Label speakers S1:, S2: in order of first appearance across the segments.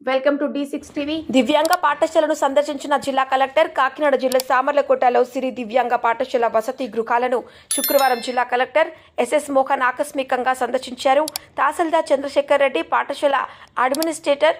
S1: Welcome to D six TV. దివ్యాంగ పాఠశాలను సందర్శించిన జిల్లా కలెక్టర్ కాకినాడ జిల్లా సామర్లకోటలో సిరి దివ్యాంగ పాఠశాల వసతి గృహాలను శుక్రవారం జిల్లా కలెక్టర్ ఎస్ఎస్ మోహన్ ఆకస్మికంగా సందర్శించారు. తహసీల్దార్ చంద్రశేఖర్ రెడ్డి పాఠశాల అడ్మినిస్ట్రేటర్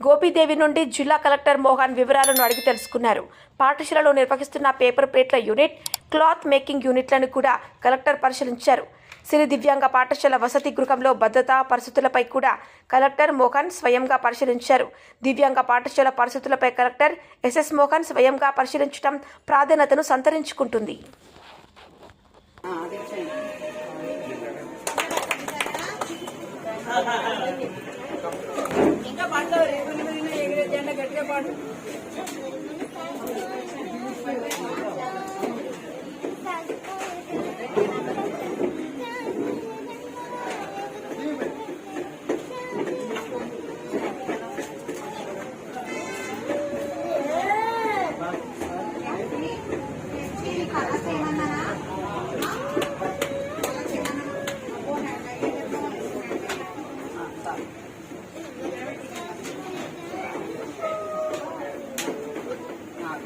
S1: గోపీదేవి నుండి జిల్లా కలెక్టర్ మోహన్ వివరాలను అడిగి తెలుసుకున్నారు. పాఠశాలలో నిర్వహిస్తున్న పేపర్ ప్లేట్ల యూనిట్ క్లాత్ మేకింగ్ యూనిట్లను కూడా కలెక్టర్ పరిశీలించారు. సిరి దివ్యాంగ పాఠశాల వసతి గృహంలో భద్రతా పరిస్థితులపై కూడా కలెక్టర్ మోహన్ స్వయంగా పరిశీలించారు. దివ్యాంగ పాఠశాల పరిస్థితులపై కలెక్టర్ ఎస్ఎస్ మోహన్ స్వయంగా పరిశీలించడం ప్రాధాన్యతను సంతరించుకుంటుంది.
S2: ఇంకా పాడతావు? రేపు ఎగిరే జెండా గట్టిగా పాడు.